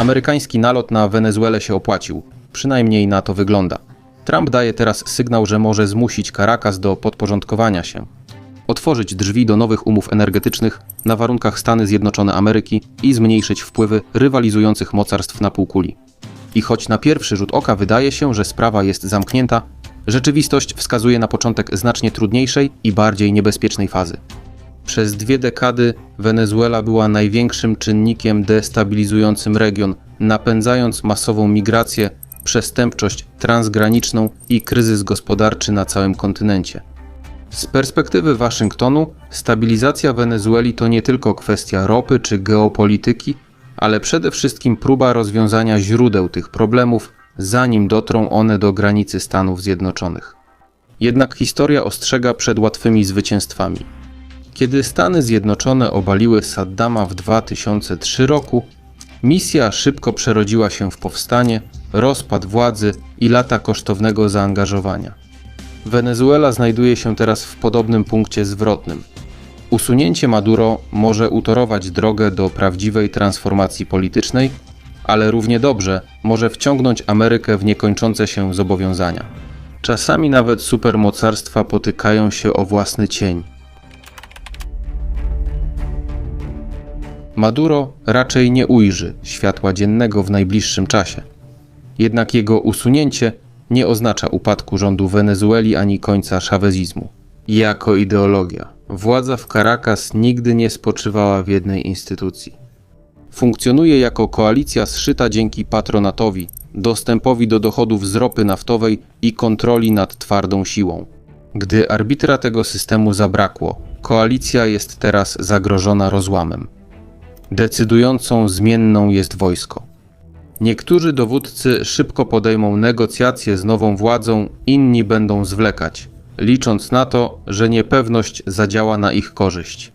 Amerykański nalot na Wenezuelę się opłacił, przynajmniej na to wygląda. Trump daje teraz sygnał, że może zmusić Caracas do podporządkowania się, otworzyć drzwi do nowych umów energetycznych na warunkach Stany Zjednoczone Ameryki i zmniejszyć wpływy rywalizujących mocarstw na półkuli. I choć na pierwszy rzut oka wydaje się, że sprawa jest zamknięta, rzeczywistość wskazuje na początek znacznie trudniejszej i bardziej niebezpiecznej fazy. Przez dwie dekady Wenezuela była największym czynnikiem destabilizującym region, napędzając masową migrację, przestępczość transgraniczną i kryzys gospodarczy na całym kontynencie. Z perspektywy Waszyngtonu, stabilizacja Wenezueli to nie tylko kwestia ropy czy geopolityki, ale przede wszystkim próba rozwiązania źródeł tych problemów, zanim dotrą one do granicy Stanów Zjednoczonych. Jednak historia ostrzega przed łatwymi zwycięstwami. Kiedy Stany Zjednoczone obaliły Saddama w 2003 roku, misja szybko przerodziła się w powstanie, rozpad władzy i lata kosztownego zaangażowania. Wenezuela znajduje się teraz w podobnym punkcie zwrotnym. Usunięcie Maduro może utorować drogę do prawdziwej transformacji politycznej, ale równie dobrze może wciągnąć Amerykę w niekończące się zobowiązania. Czasami nawet supermocarstwa potykają się o własny cień. Maduro raczej nie ujrzy światła dziennego w najbliższym czasie. Jednak jego usunięcie nie oznacza upadku rządu Wenezueli ani końca szavezizmu. Jako ideologia, władza w Caracas nigdy nie spoczywała w jednej instytucji. Funkcjonuje jako koalicja zszyta dzięki patronatowi, dostępowi do dochodów z ropy naftowej i kontroli nad twardą siłą. Gdy arbitra tego systemu zabrakło, koalicja jest teraz zagrożona rozłamem. Decydującą zmienną jest wojsko. Niektórzy dowódcy szybko podejmą negocjacje z nową władzą, inni będą zwlekać, licząc na to, że niepewność zadziała na ich korzyść.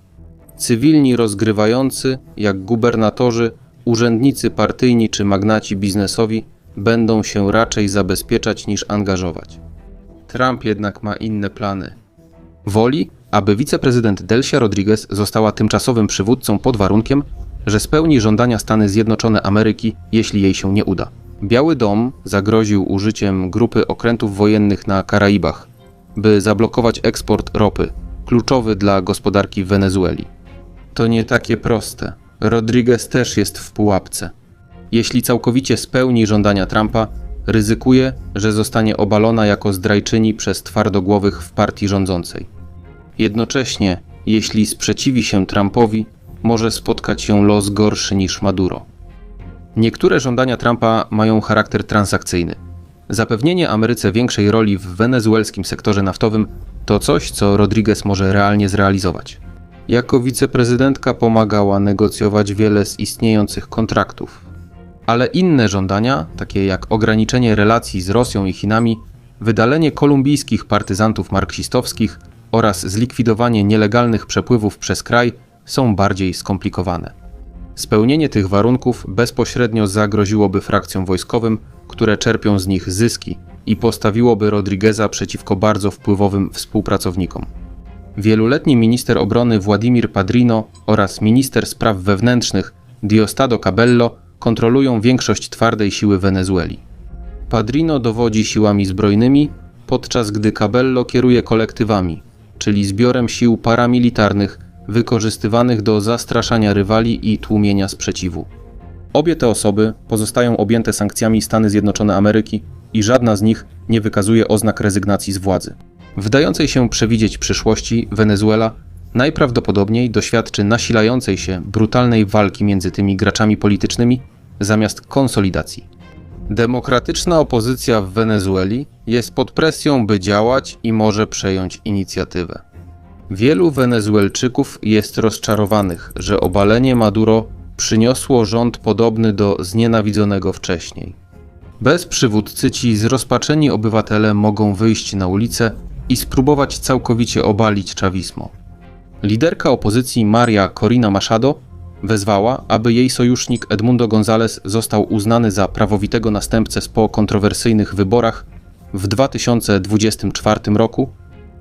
Cywilni rozgrywający, jak gubernatorzy, urzędnicy partyjni czy magnaci biznesowi, będą się raczej zabezpieczać niż angażować. Trump jednak ma inne plany. Woli, aby wiceprezydent Delcia Rodriguez została tymczasowym przywódcą pod warunkiem, że spełni żądania Stany Zjednoczone Ameryki, jeśli jej się nie uda. Biały Dom zagroził użyciem grupy okrętów wojennych na Karaibach, by zablokować eksport ropy, kluczowy dla gospodarki Wenezueli. To nie takie proste. Rodriguez też jest w pułapce. Jeśli całkowicie spełni żądania Trumpa, ryzykuje, że zostanie obalona jako zdrajczyni przez twardogłowych w partii rządzącej. Jednocześnie, jeśli sprzeciwi się Trumpowi, może spotkać ją los gorszy niż Maduro. Niektóre żądania Trumpa mają charakter transakcyjny. Zapewnienie Ameryce większej roli w wenezuelskim sektorze naftowym to coś, co Rodriguez może realnie zrealizować. Jako wiceprezydentka pomagała negocjować wiele z istniejących kontraktów. Ale inne żądania, takie jak ograniczenie relacji z Rosją i Chinami, wydalenie kolumbijskich partyzantów marksistowskich oraz zlikwidowanie nielegalnych przepływów przez kraj, są bardziej skomplikowane. Spełnienie tych warunków bezpośrednio zagroziłoby frakcjom wojskowym, które czerpią z nich zyski i postawiłoby Rodrigueza przeciwko bardzo wpływowym współpracownikom. Wieloletni minister obrony Władimir Padrino oraz minister spraw wewnętrznych Diosdado Cabello kontrolują większość twardej siły Wenezueli. Padrino dowodzi siłami zbrojnymi, podczas gdy Cabello kieruje kolektywami, czyli zbiorem sił paramilitarnych wykorzystywanych do zastraszania rywali i tłumienia sprzeciwu. Obie te osoby pozostają objęte sankcjami Stany Zjednoczone Ameryki i żadna z nich nie wykazuje oznak rezygnacji z władzy. W dającej się przewidzieć przyszłości Wenezuela najprawdopodobniej doświadczy nasilającej się brutalnej walki między tymi graczami politycznymi zamiast konsolidacji. Demokratyczna opozycja w Wenezueli jest pod presją, by działać i może przejąć inicjatywę. Wielu Wenezuelczyków jest rozczarowanych, że obalenie Maduro przyniosło rząd podobny do znienawidzonego wcześniej. Bez przywódcy ci zrozpaczeni obywatele mogą wyjść na ulicę i spróbować całkowicie obalić Chavismo. Liderka opozycji Maria Corina Machado wezwała, aby jej sojusznik Edmundo González został uznany za prawowitego następcę po kontrowersyjnych wyborach w 2024 roku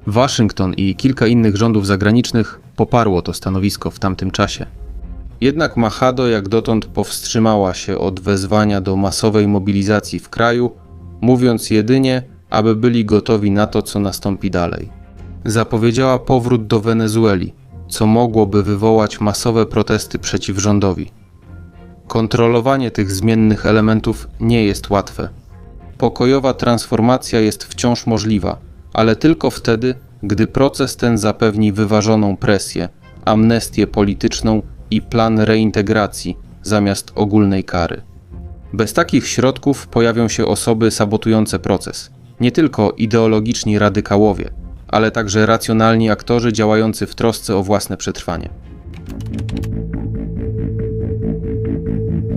Waszyngton i kilka innych rządów zagranicznych poparło to stanowisko w tamtym czasie. Jednak Machado jak dotąd powstrzymała się od wezwania do masowej mobilizacji w kraju, mówiąc jedynie, aby byli gotowi na to, co nastąpi dalej. Zapowiedziała powrót do Wenezueli, co mogłoby wywołać masowe protesty przeciw rządowi. Kontrolowanie tych zmiennych elementów nie jest łatwe. Pokojowa transformacja jest wciąż możliwa, ale tylko wtedy, gdy proces ten zapewni wyważoną presję, amnestię polityczną i plan reintegracji zamiast ogólnej kary. Bez takich środków pojawią się osoby sabotujące proces, nie tylko ideologiczni radykałowie, ale także racjonalni aktorzy działający w trosce o własne przetrwanie.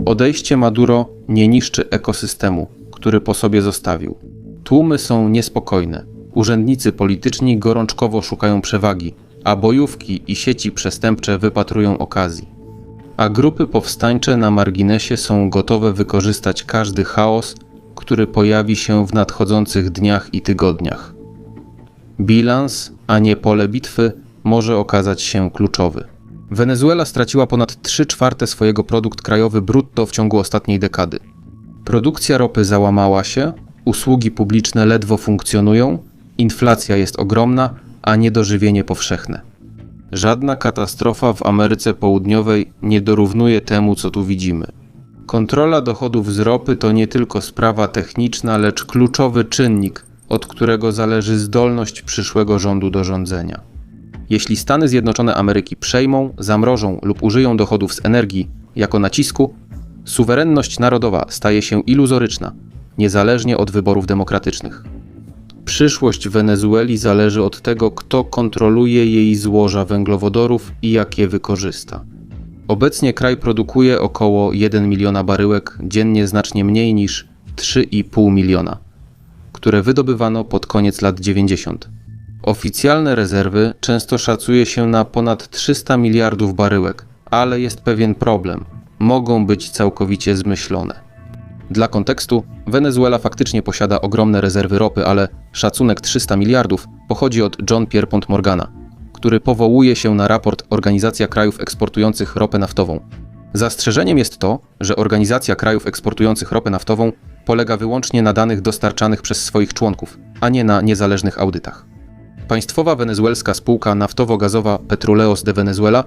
Odejście Maduro nie niszczy ekosystemu, który po sobie zostawił. Tłumy są niespokojne. Urzędnicy polityczni gorączkowo szukają przewagi, a bojówki i sieci przestępcze wypatrują okazji. A grupy powstańcze na marginesie są gotowe wykorzystać każdy chaos, który pojawi się w nadchodzących dniach i tygodniach. Bilans, a nie pole bitwy, może okazać się kluczowy. Wenezuela straciła ponad 3 czwarte swojego produkt krajowy brutto w ciągu ostatniej dekady. Produkcja ropy załamała się, usługi publiczne ledwo funkcjonują, inflacja jest ogromna, a niedożywienie powszechne. Żadna katastrofa w Ameryce Południowej nie dorównuje temu, co tu widzimy. Kontrola dochodów z ropy to nie tylko sprawa techniczna, lecz kluczowy czynnik, od którego zależy zdolność przyszłego rządu do rządzenia. Jeśli Stany Zjednoczone Ameryki przejmą, zamrożą lub użyją dochodów z energii jako nacisku, suwerenność narodowa staje się iluzoryczna, niezależnie od wyborów demokratycznych. Przyszłość Wenezueli zależy od tego, kto kontroluje jej złoża węglowodorów i jak je wykorzysta. Obecnie kraj produkuje około 1 miliona baryłek, dziennie znacznie mniej niż 3,5 miliona, które wydobywano pod koniec lat 90. Oficjalne rezerwy często szacuje się na ponad 300 miliardów baryłek, ale jest pewien problem. Mogą być całkowicie zmyślone. Dla kontekstu, Wenezuela faktycznie posiada ogromne rezerwy ropy, ale szacunek 300 miliardów pochodzi od John Pierpont Morgana, który powołuje się na raport Organizacja Krajów Eksportujących Ropę Naftową. Zastrzeżeniem jest to, że Organizacja Krajów Eksportujących Ropę Naftową polega wyłącznie na danych dostarczanych przez swoich członków, a nie na niezależnych audytach. Państwowa wenezuelska spółka naftowo-gazowa Petroleos de Venezuela,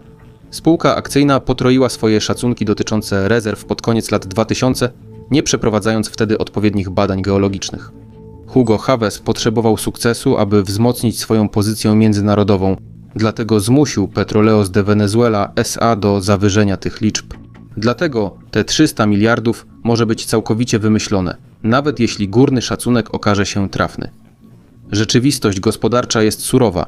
spółka akcyjna potroiła swoje szacunki dotyczące rezerw pod koniec lat 2000 nie przeprowadzając wtedy odpowiednich badań geologicznych. Hugo Chavez potrzebował sukcesu, aby wzmocnić swoją pozycję międzynarodową, dlatego zmusił Petroleos de Venezuela SA do zawyżenia tych liczb. Dlatego te 300 miliardów może być całkowicie wymyślone, nawet jeśli górny szacunek okaże się trafny. Rzeczywistość gospodarcza jest surowa.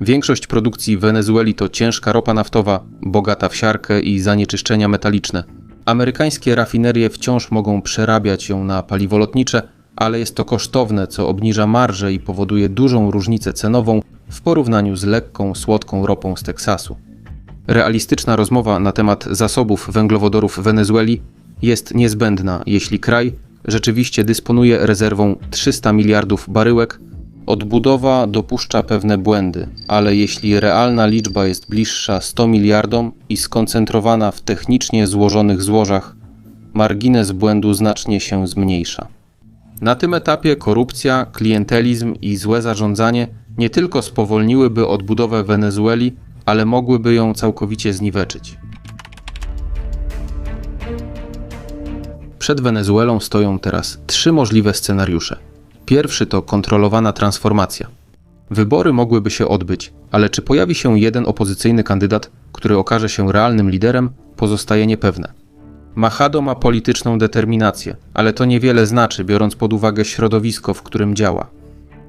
Większość produkcji Wenezueli to ciężka ropa naftowa, bogata w siarkę i zanieczyszczenia metaliczne. Amerykańskie rafinerie wciąż mogą przerabiać ją na paliwo lotnicze, ale jest to kosztowne, co obniża marżę i powoduje dużą różnicę cenową w porównaniu z lekką, słodką ropą z Teksasu. Realistyczna rozmowa na temat zasobów węglowodorów Wenezueli jest niezbędna, jeśli kraj rzeczywiście dysponuje rezerwą 300 miliardów baryłek Odbudowa dopuszcza pewne błędy, ale jeśli realna liczba jest bliższa 100 miliardom i skoncentrowana w technicznie złożonych złożach, margines błędu znacznie się zmniejsza. Na tym etapie korupcja, klientelizm i złe zarządzanie nie tylko spowolniłyby odbudowę Wenezueli, ale mogłyby ją całkowicie zniweczyć. Przed Wenezuelą stoją teraz trzy możliwe scenariusze. Pierwszy to kontrolowana transformacja. Wybory mogłyby się odbyć, ale czy pojawi się jeden opozycyjny kandydat, który okaże się realnym liderem, pozostaje niepewne. Machado ma polityczną determinację, ale to niewiele znaczy, biorąc pod uwagę środowisko, w którym działa.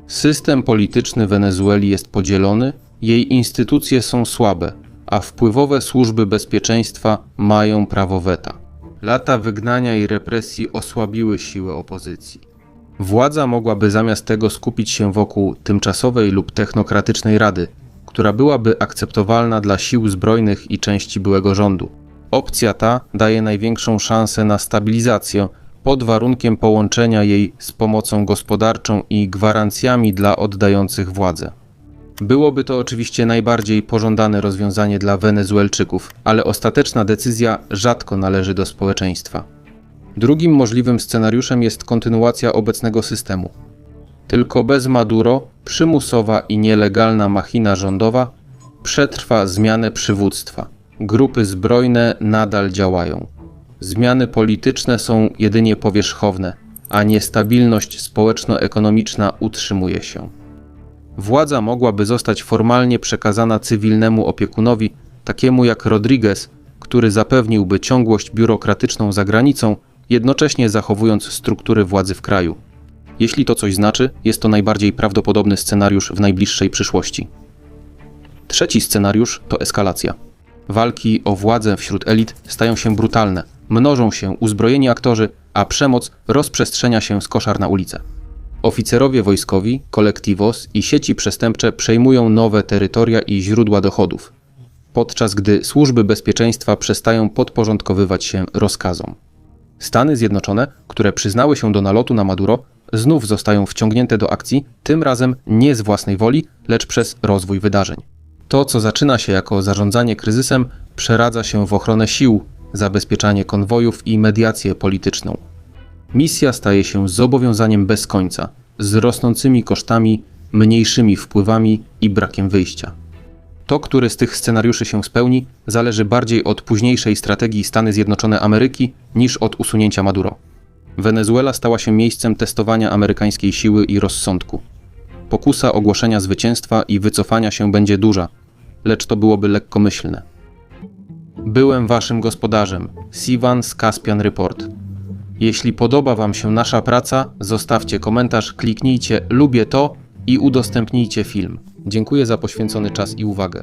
System polityczny Wenezueli jest podzielony, jej instytucje są słabe, a wpływowe służby bezpieczeństwa mają prawo weta. Lata wygnania i represji osłabiły siłę opozycji. Władza mogłaby zamiast tego skupić się wokół tymczasowej lub technokratycznej rady, która byłaby akceptowalna dla sił zbrojnych i części byłego rządu. Opcja ta daje największą szansę na stabilizację pod warunkiem połączenia jej z pomocą gospodarczą i gwarancjami dla oddających władzę. Byłoby to oczywiście najbardziej pożądane rozwiązanie dla Wenezuelczyków, ale ostateczna decyzja rzadko należy do społeczeństwa. Drugim możliwym scenariuszem jest kontynuacja obecnego systemu. Tylko bez Maduro przymusowa i nielegalna machina rządowa przetrwa zmianę przywództwa. Grupy zbrojne nadal działają. Zmiany polityczne są jedynie powierzchowne, a niestabilność społeczno-ekonomiczna utrzymuje się. Władza mogłaby zostać formalnie przekazana cywilnemu opiekunowi, takiemu jak Rodriguez, który zapewniłby ciągłość biurokratyczną za granicą, jednocześnie zachowując struktury władzy w kraju. Jeśli to coś znaczy, jest to najbardziej prawdopodobny scenariusz w najbliższej przyszłości. Trzeci scenariusz to eskalacja. Walki o władzę wśród elit stają się brutalne, mnożą się uzbrojeni aktorzy, a przemoc rozprzestrzenia się z koszar na ulicę. Oficerowie wojskowi, kolektivos i sieci przestępcze przejmują nowe terytoria i źródła dochodów, podczas gdy służby bezpieczeństwa przestają podporządkowywać się rozkazom. Stany Zjednoczone, które przyznały się do nalotu na Maduro, znów zostają wciągnięte do akcji, tym razem nie z własnej woli, lecz przez rozwój wydarzeń. To, co zaczyna się jako zarządzanie kryzysem, przeradza się w ochronę sił, zabezpieczanie konwojów i mediację polityczną. Misja staje się zobowiązaniem bez końca, z rosnącymi kosztami, mniejszymi wpływami i brakiem wyjścia. To, który z tych scenariuszy się spełni, zależy bardziej od późniejszej strategii Stany Zjednoczone Ameryki niż od usunięcia Maduro. Wenezuela stała się miejscem testowania amerykańskiej siły i rozsądku. Pokusa ogłoszenia zwycięstwa i wycofania się będzie duża, lecz to byłoby lekkomyślne. Byłem waszym gospodarzem, Sivan z Caspian Report. Jeśli podoba wam się nasza praca, zostawcie komentarz, kliknijcie lubię to i udostępnijcie film. Dziękuję za poświęcony czas i uwagę.